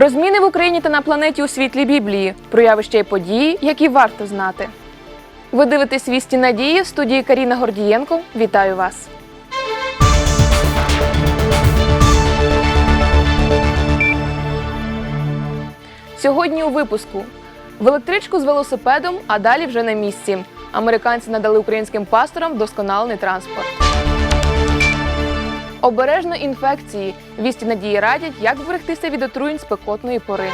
Про зміни в Україні та на планеті у світлі Біблії, про явища і події, які варто знати. Ви дивитесь вісті надії в студії Каріна Гордієнко. Вітаю вас! Сьогодні у випуску в електричку з велосипедом, а далі вже на місці. Американці надали українським пасторам вдосконалений транспорт. Обережно інфекції. Вісті надії радять, як вберегтися від отруєнь спекотної пори.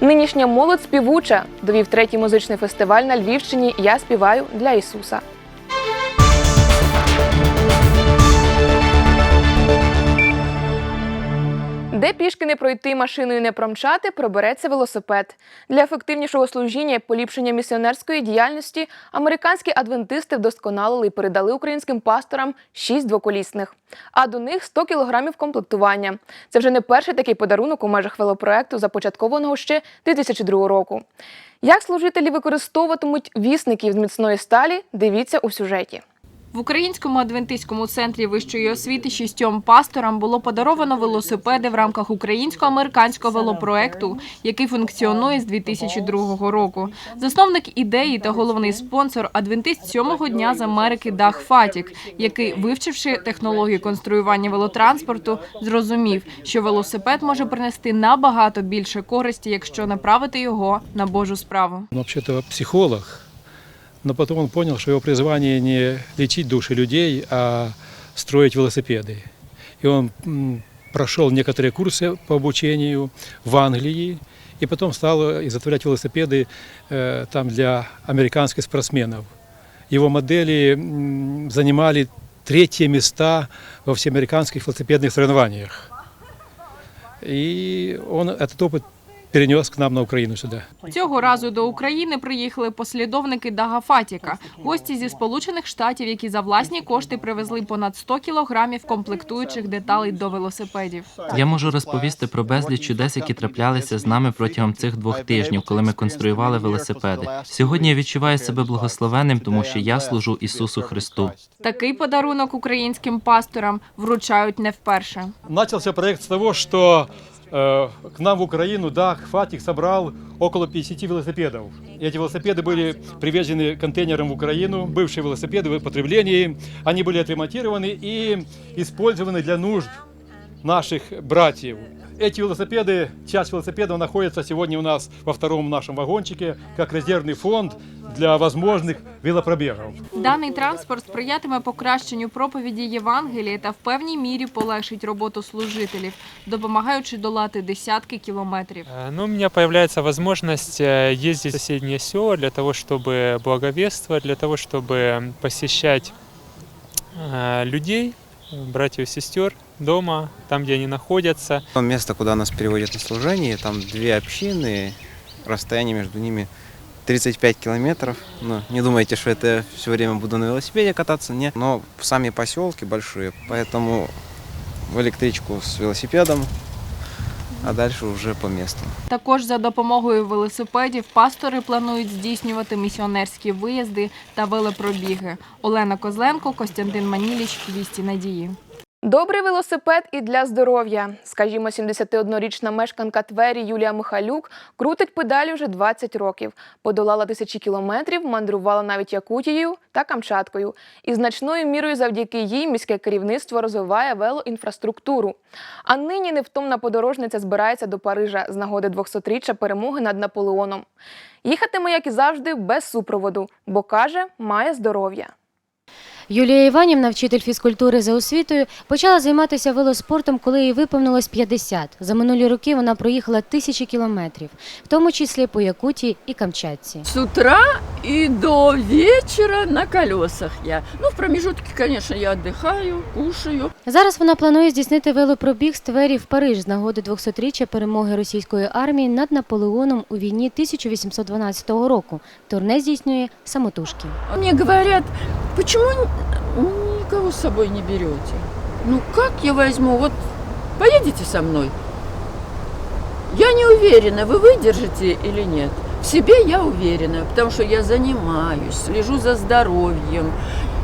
Нинішня молодь співуча, довів третій музичний фестиваль на Львівщині Я співаю для Ісуса. Де пішки не пройти, машиною не промчати, пробереться велосипед. Для ефективнішого служіння і поліпшення місіонерської діяльності американські адвентисти вдосконалили і передали українським пасторам шість двоколісних, а до них 100 кілограмів комплектування. Це вже не перший такий подарунок у межах велопроекту, започаткованого ще 2002 року. Як служителі використовуватимуть вісників з міцної сталі, дивіться у сюжеті. В українському адвентистському центрі вищої освіти шістьом пасторам було подаровано велосипеди в рамках українсько-американського велопроекту, який функціонує з 2002 року. Засновник ідеї та головний спонсор адвентист сьомого дня з Америки Дах Фатік, який, вивчивши технологію конструювання велотранспорту, зрозумів, що велосипед може принести набагато більше користі, якщо направити його на Божу справу. Вообще-то психолог, но потом он понял, что его призвание не лечить души людей, а строить велосипеды. И он прошел некоторые курсы по обучению в Англии, и потом стал изготовлять велосипеды э, там для американских спортсменов. Его модели м, занимали третье места во всеамериканских велосипедных соревнованиях. И он этот опыт перенес к нам на Украину сюда. Цього разу до України приїхали послідовники Дага Фатіка, гості зі Сполучених Штатів, які за власні кошти привезли понад 100 кілограмів комплектуючих деталей до велосипедів. Я можу розповісти про безліч чудес, які траплялися з нами протягом цих двох тижнів, коли ми конструювали велосипеди. Сьогодні я відчуваю себе благословенним, тому що я служу Ісусу Христу. Такий подарунок українським пасторам вручають не вперше. Начался проект с того, э, к нам в Украину Дах Фатик собрал около 50 велосипедов. И эти велосипеды были привезены контейнером в Украину, бывшие велосипеды в употреблении. Они были отремонтированы и использованы для нужд наших братьев. Эти велосипеды, часть велосипедов находится сегодня у нас во втором нашем вагончике, как резервный фонд для возможных велопробегов. Даний транспорт сприятиме покращенню проповіді Євангелія та в певній мірі полегшить роботу служителів, допомагаючи долати десятки кілометрів. Э, Ну, у меня появляется возможность э, ездить в соседние села для того, чтобы благовествовать, для того, чтобы посещать э, людей, братьев и сестер дома, там, где они находятся. То место, куда нас переводят на служение, там две общины, расстояние между ними 35 километров. Ну, не думайте, что это все время буду на велосипеде кататься, не. Но сами поселки большие, поэтому в электричку с велосипедом, а далі вже по місту. Також за допомогою велосипедів пастори планують здійснювати місіонерські виїзди та велопробіги. Олена Козленко, Костянтин Маніліч, Вісті Надії. Добрий велосипед і для здоров'я. Скажімо, 71-річна мешканка Твері Юлія Михайлюк крутить педалі вже 20 років. Подолала тисячі кілометрів, мандрувала навіть Якутією та Камчаткою. І значною мірою завдяки їй міське керівництво розвиває велоінфраструктуру. А нині невтомна подорожниця збирається до Парижа з нагоди 200-річчя перемоги над Наполеоном. Їхатиме, як і завжди, без супроводу, бо каже, має здоров'я. Юлія Іванівна, вчитель фізкультури за освітою, почала займатися велоспортом, коли їй виповнилось 50. За минулі роки вона проїхала тисячі кілометрів, в тому числі по Якутії і Камчатці. С утра и до вечера на колесах я. Ну, в промежутке, конечно, я отдыхаю, кушаю. Зараз вона планує здійснити велопробіг з Твері в Париж з нагоди 200-річчя перемоги російської армії над Наполеоном у війні 1812 року. Турне здійснює самотужки. Мне говорят, почему н- никого с собой не берете? Ну, как я возьму? Вот поедете со мной? Я не уверена, вы выдержите или нет. В себе я уверена, потому что я занимаюсь, слежу за здоровьем.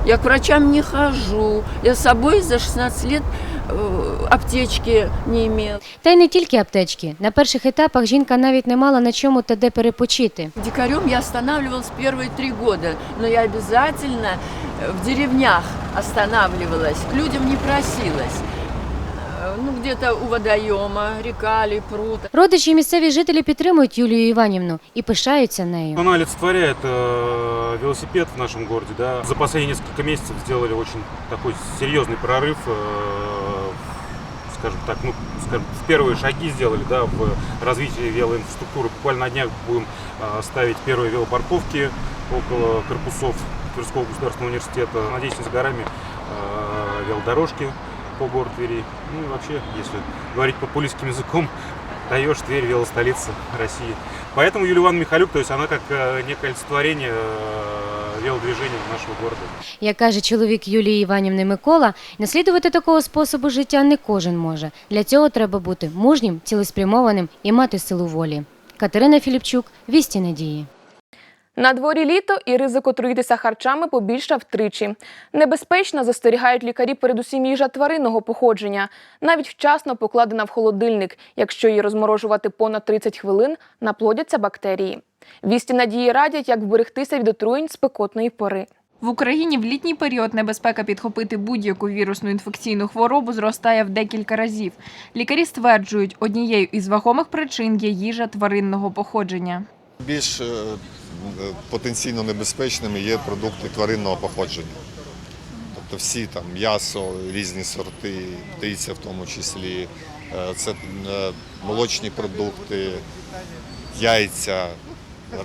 Я к врачам не хожу. Я с собой за 16 лет э, аптечки не имела. Та й не тільки аптечки. На перших етапах жінка навіть не мала на чому та де перепочити. Дикарем я останавливалась первые три года, но я обязательно э, в деревнях останавливалась, к людям не просилась. Э, Ну, где-то у водоема, река или пруд. Родичі і місцеві жителі підтримують Юлію Іванівну і пишаються нею. Она олицетворяет э, велосипед в нашем городе. Да. За последние несколько месяцев сделали очень такой серьезный прорыв, э, скажем так, ну, скажем, в первые шаги сделали да, в развитии велоинфраструктуры. Буквально на днях будем э, ставить первые велопарковки около корпусов Тверского государственного университета. Надеюсь, не за горами э, велодорожки по городу Твери. Ну и вообще, если говорить популистским языком, даешь Тверь велостолица России. Поэтому Юлия Ивановна Михалюк, то есть она как э, некое олицетворение э, велодвижения нашего города. Як каже чоловік Юлії Іванівни Микола, наслідувати такого способу життя не кожен може. Для цього треба бути мужнім, цілеспрямованим і мати силу волі. Катерина Філіпчук, Вісті Надії. На дворі літо і ризик отруїтися харчами побільшав втричі. Небезпечно застерігають лікарі передусім їжа тваринного походження, навіть вчасно покладена в холодильник. Якщо її розморожувати понад 30 хвилин, наплодяться бактерії. Вісті надії радять, як вберегтися від отруєнь спекотної пори. В Україні в літній період небезпека підхопити будь-яку вірусну інфекційну хворобу зростає в декілька разів. Лікарі стверджують, однією із вагомих причин є їжа тваринного походження. Більш е, потенційно небезпечними є продукти тваринного походження. Тобто всі там м'ясо, різні сорти, птиця в тому числі, е, це е, молочні продукти, яйця,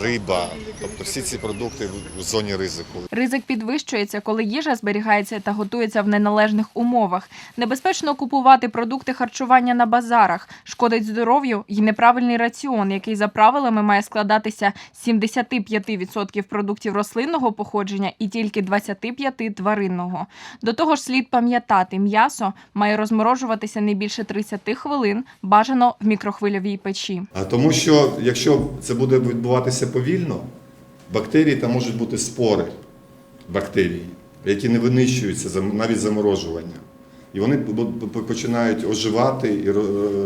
риба. Тобто всі ці продукти в зоні ризику. Ризик підвищується, коли їжа зберігається та готується в неналежних умовах. Небезпечно купувати продукти харчування на базарах, шкодить здоров'ю і неправильний раціон, який за правилами має складатися з 75% продуктів рослинного походження і тільки 25% тваринного. До того ж, слід пам'ятати, м'ясо має розморожуватися не більше 30 хвилин, бажано в мікрохвильовій печі. Тому що якщо це буде відбуватися повільно, бактерії там можуть бути спори бактерії, які не винищуються навіть заморожування. І вони починають оживати і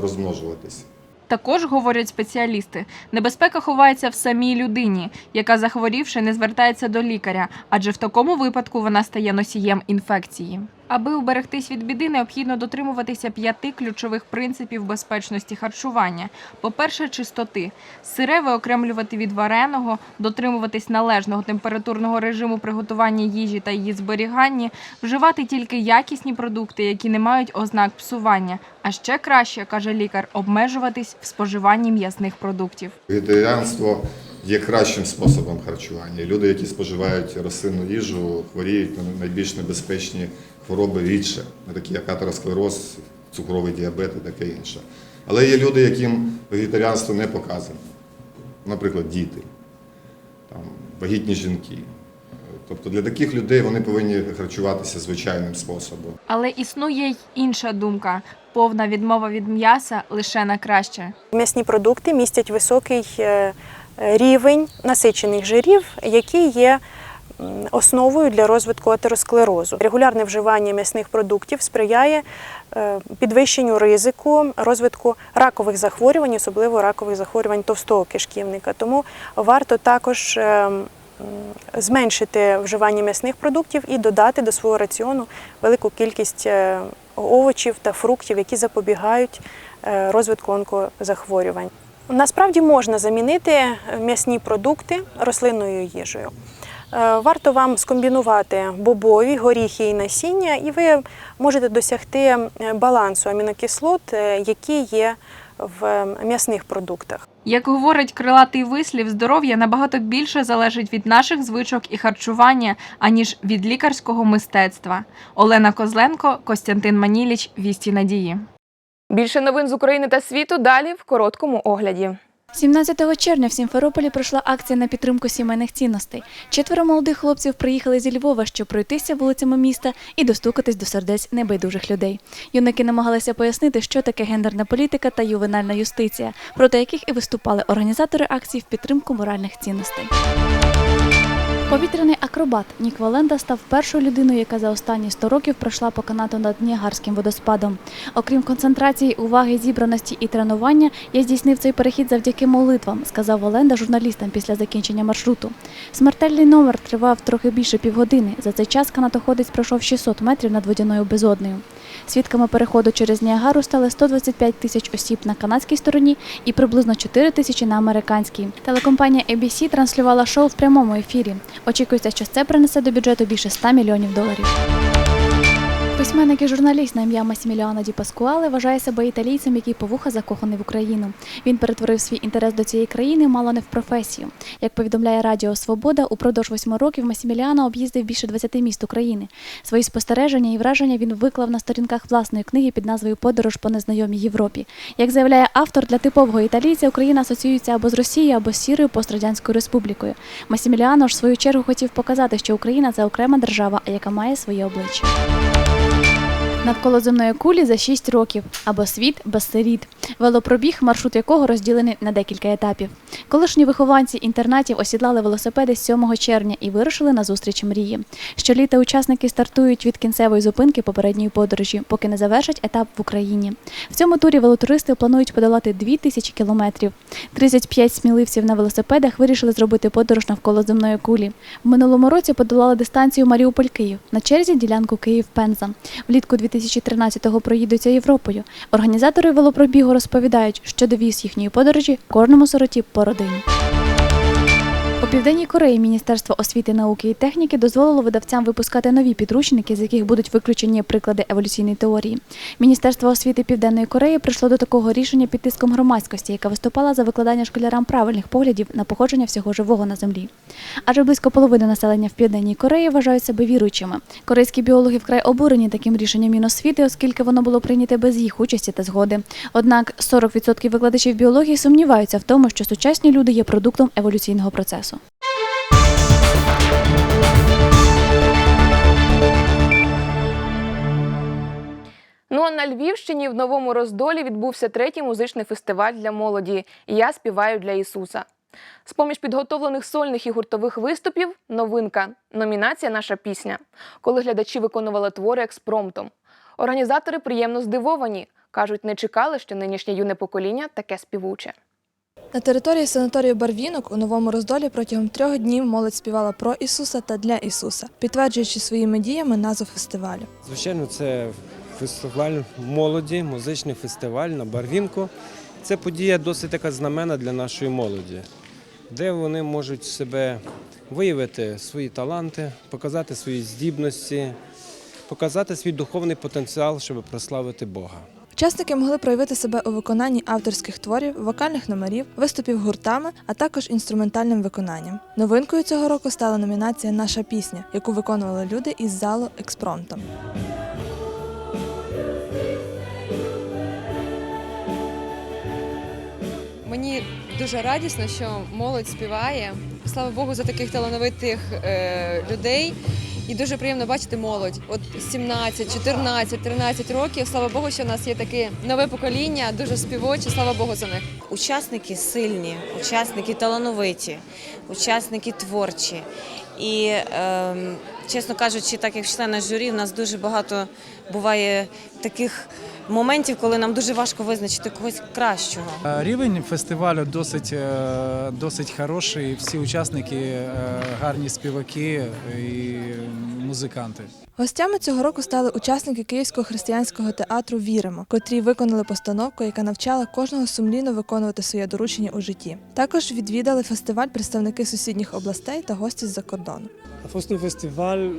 розмножуватися. Також говорять спеціалісти, небезпека ховається в самій людині, яка захворівши не звертається до лікаря, адже в такому випадку вона стає носієм інфекції. Аби уберегтись від біди, необхідно дотримуватися п'яти ключових принципів безпечності харчування. По-перше, чистоти. Сире виокремлювати від вареного, дотримуватись належного температурного режиму приготування їжі та її зберігання, вживати тільки якісні продукти, які не мають ознак псування. А ще краще, каже лікар, обмежуватись в споживанні м'ясних продуктів. Вегетаріанство є кращим способом харчування. Люди, які споживають рослинну їжу, хворіють на найбільш небезпечні хвороби рідше, такі як атеросклероз, цукровий діабет і таке інше. Але є люди, яким вегетаріанство не показано. Наприклад, діти, там, вагітні жінки. Тобто для таких людей вони повинні харчуватися звичайним способом. Але існує й інша думка: повна відмова від м'яса лише на краще. М'ясні продукти містять високий е, рівень насичених жирів, які є основою для розвитку атеросклерозу. Регулярне вживання м'ясних продуктів сприяє е, підвищенню ризику розвитку ракових захворювань, особливо ракових захворювань товстого кишківника. Тому варто також е, зменшити вживання м'ясних продуктів і додати до свого раціону велику кількість е, овочів та фруктів, які запобігають розвитку онкозахворювань. Насправді можна замінити м'ясні продукти рослинною їжею. Е, Варто вам скомбінувати бобові, горіхи і насіння, і ви можете досягти е, балансу амінокислот, е, які є в м'ясних продуктах. Як говорить крилатий вислів, здоров'я набагато більше залежить від наших звичок і харчування, аніж від лікарського мистецтва. Олена Козленко, Костянтин Маніліч, Вісті Надії. Більше новин з України та світу далі в короткому огляді. 17 червня в Сімферополі пройшла акція на підтримку сімейних цінностей. Четверо молодих хлопців приїхали зі Львова, щоб пройтися вулицями міста і достукатись до сердець небайдужих людей. Юнаки намагалися пояснити, що таке гендерна політика та ювенальна юстиція, проти яких і виступали організатори акції в підтримку моральних цінностей. Повітряний акробат Нік Валенда став першою людиною, яка за останні 100 років пройшла по канату над Ніагарським водоспадом. Окрім концентрації, уваги, зібраності і тренування, я здійснив цей перехід завдяки молитвам, сказав Валенда журналістам після закінчення маршруту. Смертельний номер тривав трохи більше півгодини. За цей час канатоходець пройшов 600 метрів над водяною безоднею. Свідками переходу через Ніагару стали 125 тисяч осіб на канадській стороні і приблизно 4 тисячі на американській. Телекомпанія ABC транслювала шоу в прямому ефірі. Очікується, що це принесе до бюджету більше 100 мільйонів доларів. Письменник і журналіст на ім'я Масіміліано Ді Паскуале вважає себе італійцем, який по вуха закоханий в Україну. Він перетворив свій інтерес до цієї країни мало не в професію. Як повідомляє Радіо Свобода, упродовж восьми років Масіміліано об'їздив більше 20 міст України. Свої спостереження і враження він виклав на сторінках власної книги під назвою Подорож по незнайомій Європі. Як заявляє автор, для типового італійця Україна асоціюється або з Росією, або з сірою пострадянською республікою. Масіміліано ж в свою чергу хотів показати, що Україна це окрема держава, яка має своє обличчя. Навколо земної кулі за 6 років або світ без сиріт. Велопробіг, маршрут якого розділений на декілька етапів. Колишні вихованці інтернатів осідлали велосипеди з 7 червня і вирушили на зустріч мрії. Щоліта учасники стартують від кінцевої зупинки попередньої подорожі, поки не завершать етап в Україні. В цьому турі велотуристи планують подолати 2000 кілометрів. 35 сміливців на велосипедах вирішили зробити подорож навколо земної кулі. В минулому році подолали дистанцію Маріуполь-Київ. На черзі ділянку Київ-Пенза. Влітку 2013-го проїдуться Європою. Організатори велопробігу розповідають, що довіз їхньої подорожі кожному сироті по родині. У Південній Кореї Міністерство освіти, науки і техніки дозволило видавцям випускати нові підручники, з яких будуть виключені приклади еволюційної теорії. Міністерство освіти Південної Кореї прийшло до такого рішення під тиском громадськості, яка виступала за викладання школярам правильних поглядів на походження всього живого на землі. Адже близько половини населення в Південній Кореї вважають себе віруючими. Корейські біологи вкрай обурені таким рішенням Міносвіти, оскільки воно було прийняте без їх участі та згоди. Однак 40% викладачів біології сумніваються в тому, що сучасні люди є продуктом еволюційного процесу. Ну а на Львівщині в новому роздолі відбувся третій музичний фестиваль для молоді Я співаю для Ісуса. З поміж підготовлених сольних і гуртових виступів новинка номінація Наша пісня, коли глядачі виконували твори експромтом. Організатори приємно здивовані. кажуть, не чекали, що нинішнє юне покоління таке співуче. На території санаторію Барвінок у новому роздолі протягом трьох днів молодь співала про Ісуса та для Ісуса, підтверджуючи своїми діями назву фестивалю. Звичайно, це фестиваль молоді, музичний фестиваль на Барвінку. Це подія досить така знамена для нашої молоді, де вони можуть себе виявити свої таланти, показати свої здібності, показати свій духовний потенціал, щоб прославити Бога. Учасники могли проявити себе у виконанні авторських творів, вокальних номерів, виступів гуртами, а також інструментальним виконанням. Новинкою цього року стала номінація Наша пісня, яку виконували люди із залу експромтом. Мені дуже радісно, що молодь співає. Слава Богу, за таких талановитих е, людей. І дуже приємно бачити молодь. От 17, 14, 13 років. Слава Богу, що в нас є таке нове покоління, дуже співоче. Слава Богу за них. Учасники сильні, учасники талановиті, учасники творчі. І, е, чесно кажучи, так як члена журі, в нас дуже багато буває таких моментів, коли нам дуже важко визначити когось кращого. Е, Рівень фестивалю досить, е, досить хороший. Всі учасники е, гарні співаки і музиканти. Гостями цього року стали учасники Київського християнського театру Віримо, котрі виконали постановку, яка навчала кожного сумлінно виконувати своє доручення у житті. Також відвідали фестиваль представники сусідніх областей та гості з-за кордону. фестиваль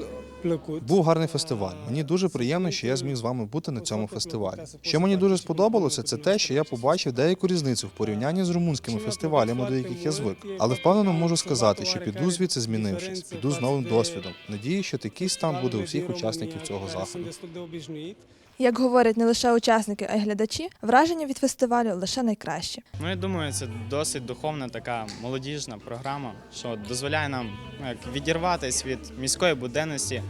Був гарний фестиваль. Мені дуже приємно, що я зміг з вами бути на цьому фестивалі. Що мені дуже сподобалося, це те, що я побачив деяку різницю в порівнянні з румунськими фестивалями, до яких я звик. Але впевнено можу сказати, що піду звідси змінившись, піду з новим досвідом. Надію, що такий стан буде у всіх учасників цього заходу. Як говорять не лише учасники, а й глядачі, враження від фестивалю лише найкраще. Ну, я думаю, це досить духовна така молодіжна програма, що дозволяє нам ну, як відірватися від міської буденності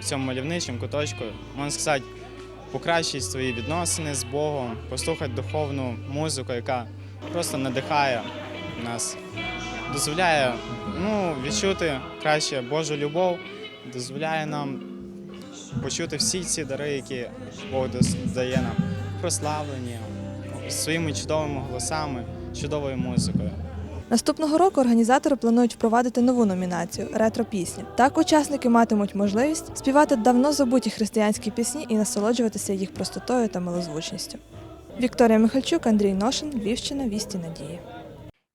в цьому мальовничому куточку, можна сказати, покращити свої відносини з Богом, послухати духовну музику, яка просто надихає нас дозволяє ну, відчути краще Божу любов, дозволяє нам почути всі ці дари, які Бог дає нам, прославлення своїми чудовими голосами, чудовою музикою. Наступного року організатори планують впровадити нову номінацію ретро-пісня. Так учасники матимуть можливість співати давно забуті християнські пісні і насолоджуватися їх простотою та милозвучністю. Вікторія Михальчук, Андрій Ношин, Львівщина, Вісті Надії.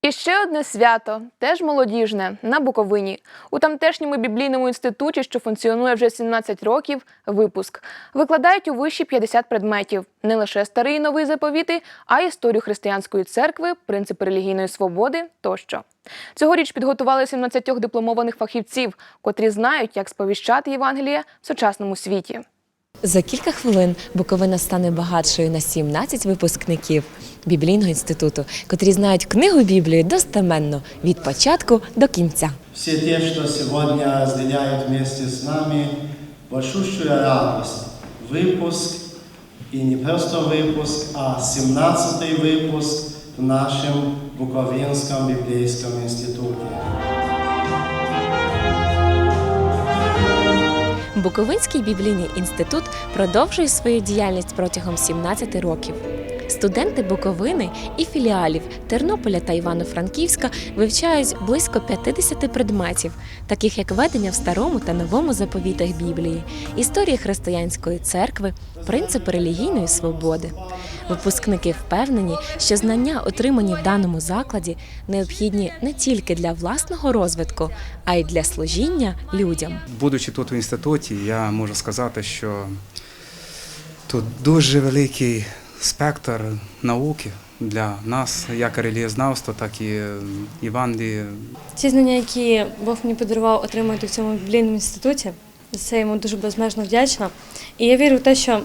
І ще одне свято, теж молодіжне, на Буковині. У тамтешньому біблійному інституті, що функціонує вже 17 років, випуск. Викладають у виші 50 предметів. Не лише старий і новий заповіти, а й історію християнської церкви, принципи релігійної свободи тощо. Цьогоріч підготували 17 дипломованих фахівців, котрі знають, як сповіщати Євангеліє в сучасному світі. За кілька хвилин Буковина стане багатшою на 17 випускників біблійного інституту, котрі знають книгу Біблії достеменно від початку до кінця. все те, что сегодня разделяют вместе с нами большущую радость. Выпуск, и не просто выпуск, а 17-й выпуск в нашем Буковинском библейском институте. Буковинський біблійний інститут продовжує свою діяльність протягом 17 років. Студенти Буковини і філіалів Тернополя та Івано-Франківська вивчають близько 50 предметів, таких як ведення в старому та новому заповітах Біблії, історії християнської церкви, принципи релігійної свободи. Випускники впевнені, що знання, отримані в даному закладі, необхідні не тільки для власного розвитку, а й для служіння людям. Будучи тут в інституті, я можу сказати, що тут дуже великий спектр науки для нас, як релігієзнавства, так і Євангелії. Ті знання, які Бог мені подарував отримати в цьому біблійному інституті, за це йому дуже безмежно вдячна. І я вірю в те, що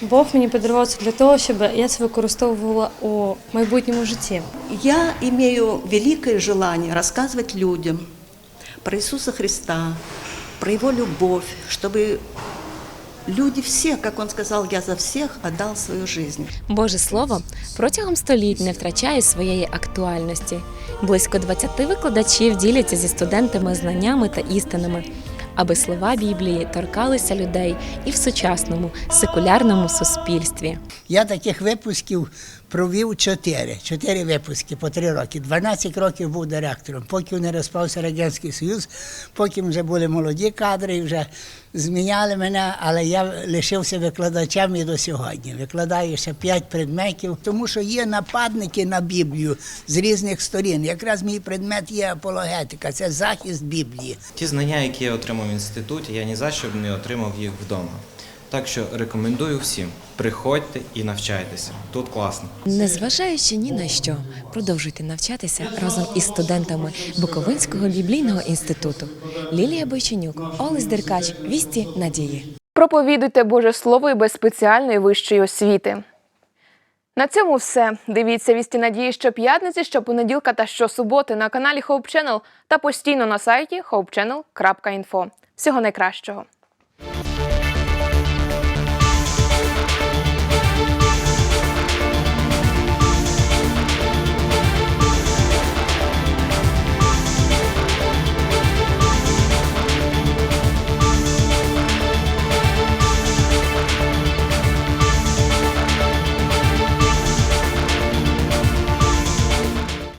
Бог мені подарував це для того, щоб я це використовувала у майбутньому житті. Я имею великое желание рассказывать людям про Иисуса Христа, про Его любовь, чтобы люди всі, як Он сказав, я за всіх віддав свою жизнь. Боже Слово протягом століть не втрачає своєї актуальності. Близько 20 викладачів діляться зі студентами знаннями та істинами, аби слова Біблії торкалися людей і в сучасному секулярному суспільстві. Я таких випусків провів чотири. Чотири випуски по три роки. 12 років був директором, поки не розпався Радянський Союз, потім вже були молоді кадри, і вже зміняли мене, але я лишився викладачем і до сьогодні. Викладаю ще п'ять предметів, тому що є нападники на Біблію з різних сторін. Якраз мій предмет є апологетика, це захист Біблії. Ті знання, які я отримав в інституті, я ні за що не отримав їх вдома. Так що рекомендую всім приходьте і навчайтеся. Тут класно. Незважаючи ні на що, продовжуйте навчатися разом із студентами Буковинського біблійного інституту. Лілія Бойченюк, Олесь Деркач, Вісті Надії. Проповідуйте Боже Слово і без спеціальної вищої освіти. На цьому все. Дивіться вісті надії щоп'ятниці, щопонеділка та щосуботи на каналі Hope Channel та постійно на сайті hopechannel.info. Всього найкращого!